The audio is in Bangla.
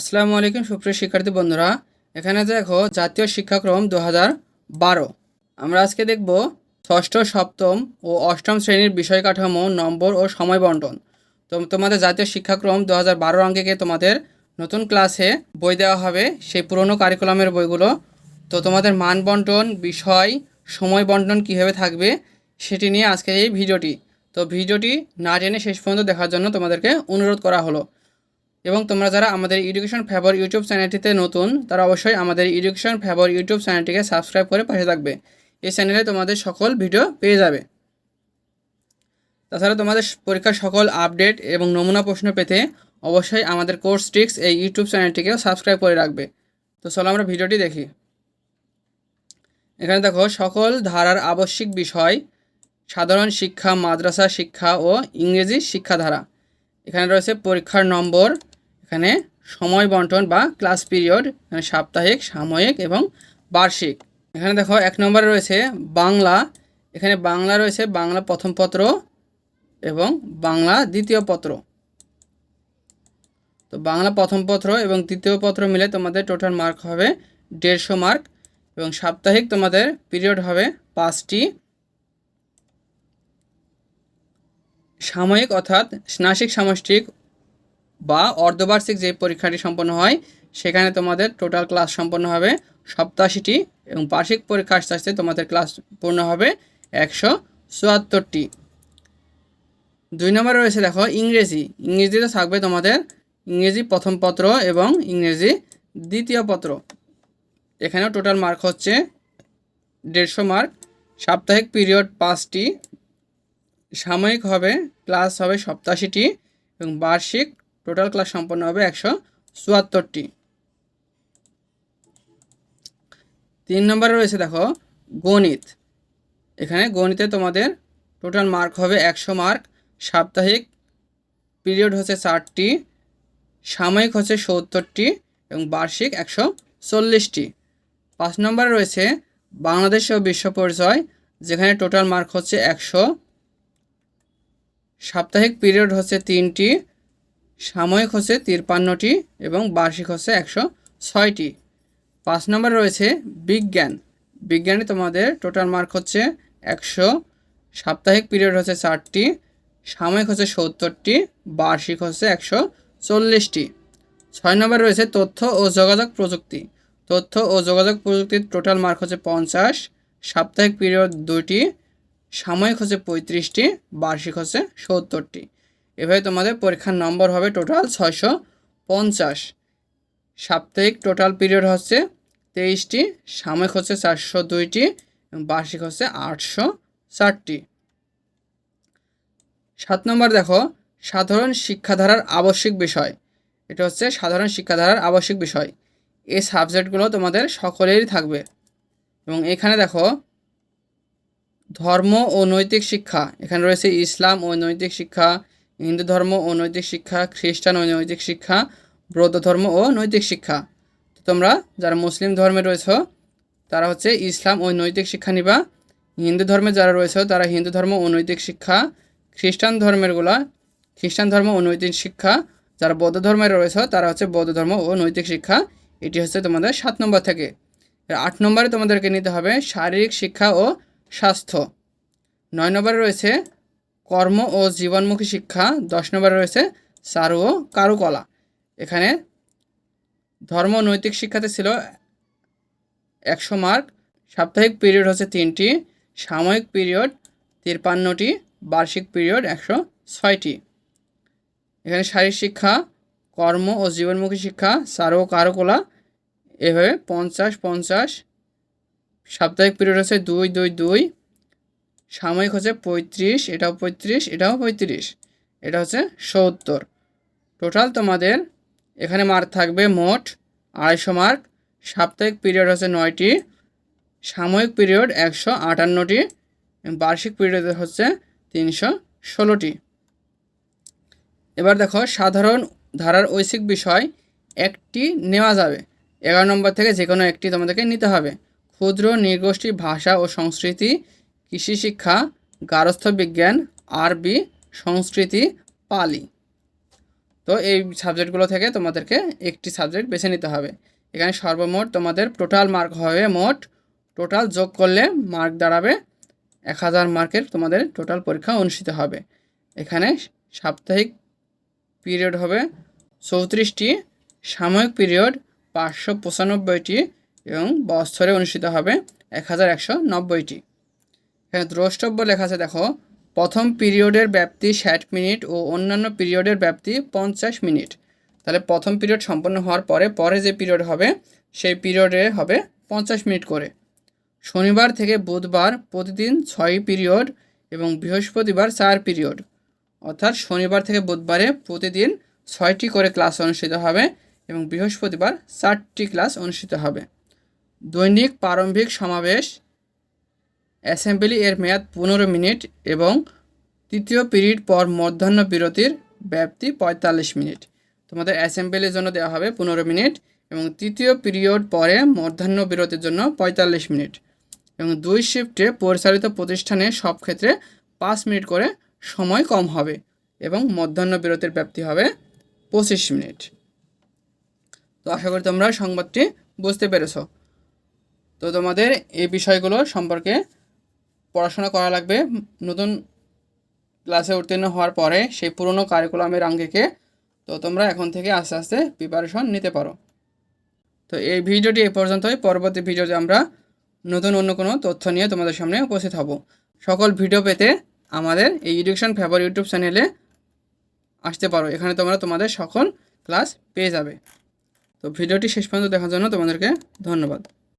আসসালামু আলাইকুম সুপ্রিয় শিক্ষার্থী বন্ধুরা। এখানে দেখো জাতীয় শিক্ষাক্রম দু বারো। আমরা আজকে দেখব ষষ্ঠ, সপ্তম ও অষ্টম শ্রেণির বিষয় কাঠামো নম্বর ও সময় বন্টন। তো তোমাদের জাতীয় শিক্ষাক্রম দু হাজার বারো অঙ্কে তোমাদের নতুন ক্লাসে বই দেওয়া হবে, সেই পুরনো কারিকুলামের বইগুলো। তো তোমাদের মান বন্টন, বিষয়, সময় বন্টন কীভাবে থাকবে সেটি নিয়ে আজকের এই ভিডিওটি। তো ভিডিওটি না জেনে শেষ পর্যন্ত দেখার জন্য তোমাদেরকে অনুরোধ করা হলো। এবং তোমরা যারা আমাদের এডুকেশন ফেভার ইউটিউব চ্যানেলটিতে নতুন, তারা অবশ্যই আমাদের এডুকেশন ফেভার ইউটিউব চ্যানেলটিকে সাবস্ক্রাইব করে পাশে থাকবে। এই চ্যানেলে তোমাদের সকল ভিডিও পেয়ে যাবে। তাছাড়া তোমাদের পরীক্ষার সকল আপডেট এবং নমুনা প্রশ্ন পেতে অবশ্যই আমাদের কোর্স ট্রিক্স এই ইউটিউব চ্যানেলটিকেও সাবস্ক্রাইব করে রাখবে। তো চলো আমরা ভিডিওটি দেখি। এখানে দেখো, সকল ধারার আবশ্যিক বিষয়, সাধারণ শিক্ষা, মাদ্রাসা শিক্ষা ও ইংরেজি শিক্ষাধারা। এখানে রয়েছে পরীক্ষার নম্বর এখানে সময় বন্টন বা ক্লাস পিরিয়ড এখানে সাপ্তাহিক, সাময়িক এবং বার্ষিক। এখানে দেখো এক নম্বরে রয়েছে বাংলা। এখানে বাংলা রয়েছে বাংলা প্রথম পত্র এবং বাংলা দ্বিতীয় পত্র। তো বাংলা প্রথম পত্র এবং দ্বিতীয় পত্র মিলে তোমাদের টোটাল মার্ক হবে দেড়শো মার্ক এবং সাপ্তাহিক তোমাদের পিরিয়ড হবে পাঁচটি। সাময়িক অর্থাৎ স্নাসিক সামষ্টিক বা অর্ধবার্ষিক যে পরীক্ষাটি সম্পন্ন হয়, সেখানে তোমাদের টোটাল ক্লাস সম্পন্ন হবে সপ্তাশিটি এবং বার্ষিক পরীক্ষা আস্তে আস্তে তোমাদের ক্লাস পূর্ণ হবে একশো চুয়াত্তরটি। দুই নম্বরে রয়েছে দেখো ইংরেজি। ইংরেজিতে থাকবে তোমাদের ইংরেজি প্রথম পত্র এবং ইংরেজি দ্বিতীয় পত্র। এখানেও টোটাল মার্ক হচ্ছে দেড়শো মার্ক সাপ্তাহিক পিরিয়ড পাঁচটি। সাময়িক হবে ক্লাস হবে সপ্তাশিটি এবং বার্ষিক টোটাল ক্লাস সম্পন্ন হবে একশো চুয়াত্তরটি। তিন নম্বরে রয়েছে দেখো, গণিত। এখানে গণিতে তোমাদের টোটাল মার্ক হবে একশো মার্ক সাপ্তাহিক পিরিয়ড হচ্ছে চারটি সাময়িক হচ্ছে সত্তরটি এবং বার্ষিক একশো চল্লিশটি। পাঁচ নম্বরে রয়েছে বাংলাদেশ ও বিশ্ব পরিচয়, যেখানে টোটাল মার্ক হচ্ছে একশো। সাপ্তাহিক পিরিয়ড হচ্ছে তিনটি সাময়িক হচ্ছে তিরপান্নটি এবং বার্ষিক হচ্ছে একশো ছয়টি। পাঁচ নম্বর রয়েছে বিজ্ঞান। বিজ্ঞানে তোমাদের টোটাল মার্ক হচ্ছে একশো, সাপ্তাহিক পিরিয়ড হচ্ছে চারটি, সাময়িক হচ্ছে সত্তরটি, বার্ষিক হচ্ছে একশো চল্লিশটি। ছয় নম্বর রয়েছে তথ্য ও যোগাযোগ প্রযুক্তি। তথ্য ও যোগাযোগ প্রযুক্তির টোটাল মার্ক হচ্ছে পঞ্চাশ, সাপ্তাহিক পিরিয়ড দুইটি, সাময়িক হচ্ছে পঁয়ত্রিশটি, বার্ষিক হচ্ছে সত্তরটি। এভাবে তোমাদের পরীক্ষার নম্বর হবে টোটাল ছয়শো পঞ্চাশ। সাপ্তাহিক টোটাল পিরিয়ড হচ্ছে তেইশটি, সাময়িক হচ্ছে চারশো দুইটি এবং বার্ষিক হচ্ছে আটশো চারটি সাত নম্বর দেখো, সাধারণ শিক্ষাধারার আবশ্যিক বিষয়। এটা হচ্ছে সাধারণ শিক্ষাধারার আবশ্যিক বিষয়। এই সাবজেক্টগুলো তোমাদের সকলেরই থাকবে। এবং এখানে দেখো, ধর্ম ও নৈতিক শিক্ষা। এখানে রয়েছে ইসলাম ও নৈতিক শিক্ষা হিন্দু ধর্ম ও নৈতিক শিক্ষা, খ্রিস্টান ও নৈতিক শিক্ষা, বৌদ্ধ ধর্ম ও নৈতিক শিক্ষা। তো তোমরা যারা মুসলিম ধর্মে রয়েছ, তারা হচ্ছে ইসলাম ও নৈতিক শিক্ষা নিবা। হিন্দু ধর্মে যারা রয়েছে, তারা হিন্দু ধর্ম ও নৈতিক শিক্ষা, খ্রিস্টান ধর্মেরগুলা খ্রিস্টান ধর্ম ও নৈতিক শিক্ষা। যারা বৌদ্ধ ধর্মের রয়েছে, তারা হচ্ছে বৌদ্ধ ধর্ম ও নৈতিক শিক্ষা। এটি হচ্ছে তোমাদের সাত নম্বর থেকে। আট নম্বরে তোমাদেরকে নিতে হবে শারীরিক শিক্ষা ও স্বাস্থ্য। নয় নম্বরে রয়েছে কর্ম ও জীবনমুখী শিক্ষা, দশ নম্বরে রয়েছে চারু ও কারুকলা। এখানে ধর্ম নৈতিক শিক্ষাতে ছিল একশো মার্ক, সাপ্তাহিক পিরিয়ড হচ্ছে তিনটি, সাময়িক পিরিয়ড তিরপান্নটি, বার্ষিক পিরিয়ড একশো ছয়টি। এখানে শারীরিক শিক্ষা, কর্ম ও জীবনমুখী শিক্ষা চারু ও কারুকলা, এভাবে পঞ্চাশ পঞ্চাশ, সাপ্তাহিক পিরিয়ড হচ্ছে দুই দুই দুই সাময়িক হচ্ছে পঁয়ত্রিশ, এটাও পঁয়ত্রিশ এটাও পঁয়ত্রিশ, এটা হচ্ছে সত্তর। টোটাল তোমাদের এখানে মার্ক থাকবে মোট আড়াইশো মার্ক সাপ্তাহিক পিরিয়ড হচ্ছে নয়টি, সাময়িক পিরিয়ড একশো আটান্নটি বার্ষিক পিরিয়ড হচ্ছে তিনশো ষোলোটি। এবার দেখো সাধারণ ধারার ঐচ্ছিক বিষয়, একটি নেওয়া যাবে। এগারো নম্বর থেকে যে কোনো একটি তোমাদেরকে নিতে হবে। ক্ষুদ্র, নির্গোষ্ঠী, ভাষা ও সংস্কৃতি কৃষি শিক্ষা গার্হস্থ্য বিজ্ঞান, আরবি, সংস্কৃতি, পালি। তো এই সাবজেক্টগুলো থেকে তোমাদেরকে একটি সাবজেক্ট বেছে নিতে হবে। এখানে সর্বমোট তোমাদের টোটাল মার্ক হবে মোট, টোটাল যোগ করলে মার্ক দাঁড়াবে এক হাজার মার্কের তোমাদের টোটাল পরীক্ষা অনুষ্ঠিত হবে। এখানে সাপ্তাহিক পিরিয়ড হবে চৌত্রিশটি, সাময়িক পিরিয়ড পাঁচশো পঁচানব্বইটি এবং বছরে অনুষ্ঠিত হবে এক হাজার একশো নব্বইটি। এখানে দ্রষ্টব্য লেখা আছে, দেখো, প্রথম পিরিয়ডের ব্যাপ্তি ষাট মিনিট ও অন্যান্য পিরিয়ডের ব্যাপ্তি পঞ্চাশ মিনিট। তাহলে প্রথম পিরিয়ড সম্পন্ন হওয়ার পরে পরে যে পিরিয়ড হবে, সেই পিরিয়ডে হবে পঞ্চাশ মিনিট করে। শনিবার থেকে বুধবার প্রতিদিন ছয় পিরিয়ড এবং বৃহস্পতিবার চার পিরিয়ড। অর্থাৎ শনিবার থেকে বুধবারে প্রতিদিন ছয়টি করে ক্লাস অনুষ্ঠিত হবে এবং বৃহস্পতিবার চারটি ক্লাস অনুষ্ঠিত হবে। দৈনিক প্রারম্ভিক সমাবেশ অ্যাসেম্বলি এর মেয়াদ পনেরো মিনিট এবং তৃতীয় পিরিয়ড পর মধ্যাহ্ন বিরতির ব্যাপ্তি পঁয়তাল্লিশ মিনিট। তোমাদের অ্যাসেম্বলির জন্য দেওয়া হবে পনেরো মিনিট এবং তৃতীয় পিরিয়ড পরে মধ্যাহ্ন বিরতির জন্য পঁয়তাল্লিশ মিনিট এবং দুই শিফটে পরিচালিত প্রতিষ্ঠানে সব ক্ষেত্রে পাঁচ মিনিট করে সময় কম হবে এবং মধ্যাহ্ন বিরতির ব্যাপ্তি হবে পঁচিশ মিনিট। তো আশা করি তোমরা সংবাদটি বুঝতে পেরেছ। তো তোমাদের এই বিষয়গুলো সম্পর্কে পড়াশোনা করা লাগবে। নতুন ক্লাসে উত্তীর্ণ হওয়ার পরে সেই পুরনো কারিকুলামের আঙ্গিকে তো তোমরা এখন থেকে আস্তে আস্তে প্রিপারেশন নিতে পারো। তো এই ভিডিওটি এ পর্যন্তই। পরবর্তী ভিডিওতে আমরা নতুন অন্য কোনো তথ্য নিয়ে তোমাদের সামনে উপস্থিত হব। সকল ভিডিও পেতে আমাদের এই এডুকেশন ফেভার ইউটিউব চ্যানেলে আসতে পারো। এখানে তোমরা তোমাদের সকল ক্লাস পেয়ে যাবে। তো ভিডিওটি শেষ পর্যন্ত দেখার জন্য তোমাদেরকে ধন্যবাদ।